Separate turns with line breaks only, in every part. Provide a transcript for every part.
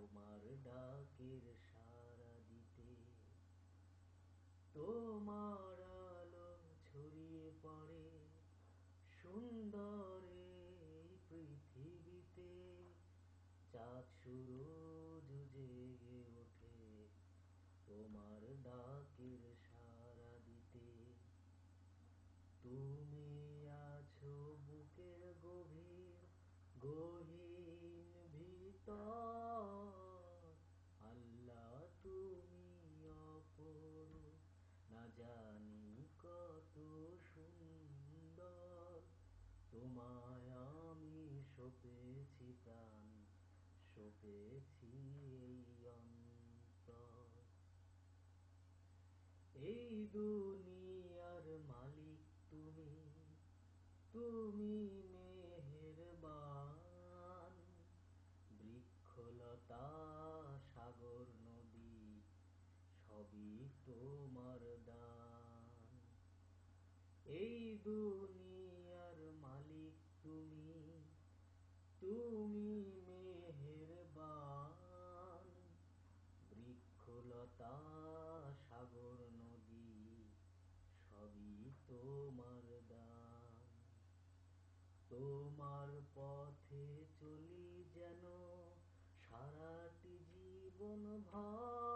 তোমার ডাকের সাড়া দিতে তোমার আলো ছড়িয়ে পড়ে সুন্দরে পৃথিবীতে। চাঁদ সূরজ জেগে ওঠে তোমার ডাকের সাড়া দিতে তুমি আছো বুকের গভীর, গহীন ভিতর। জানি কত সুন্দর। তোমায় আমি সপেছি প্রাণ, সপেছি এই অন্তর। এই দুনিয়ার মালিক তুমি তুমি মেহেরবান। সবই তোমার দান। এই দুনিয়ার মালিক তুমি তুমি মেহেরবান। বৃক্ষলতা, সাগর, নদী, সবই তোমার দান। তোমার পথে চলি যেন সারাটি জীবন ভর।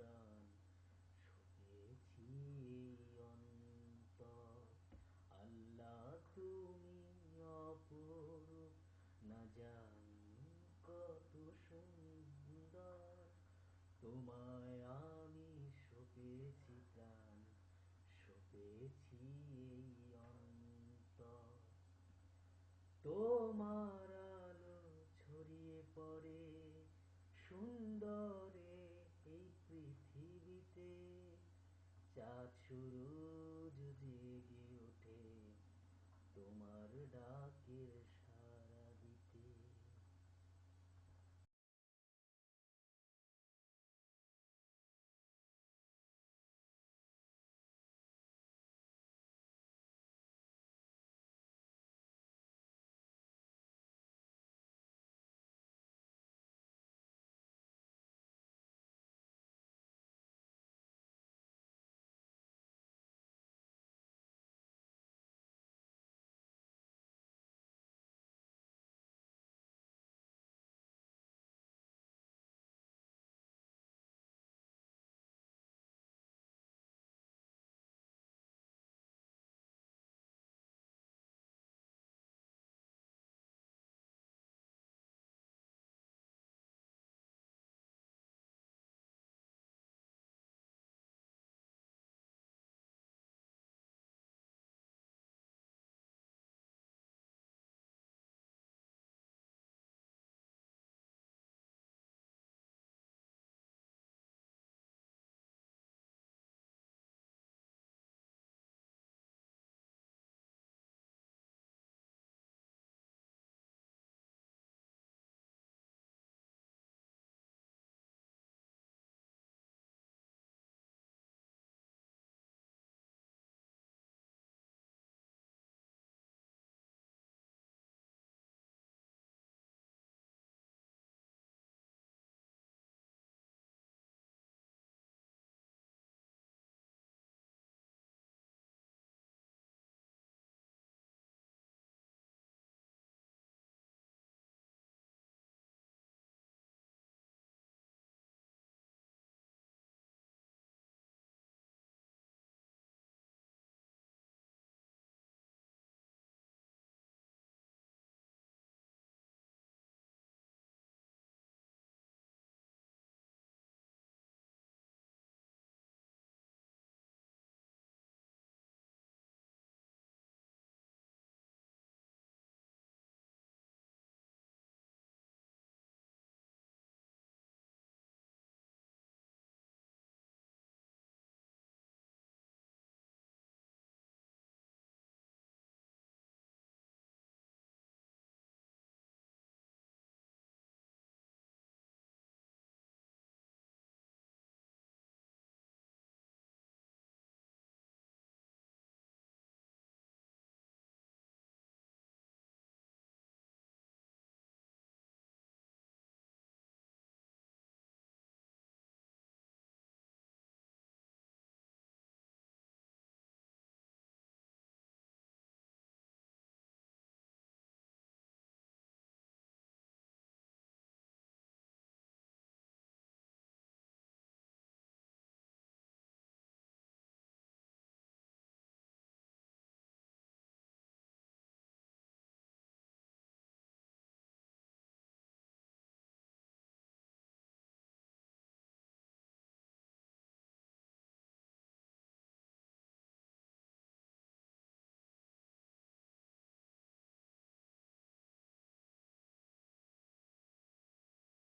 সপেছি এই অন্তর। আল্লাহ তুমি অপরূপ। না জানি কত সুন্দর। তোমায় আমি সপেছি প্রাণ সপেছি এই অন্তর। তোমার আলো ছড়িয়ে পড়ে সুন্দরে চাঁদ সূরজ জেগে ওঠে তোমার ডাকের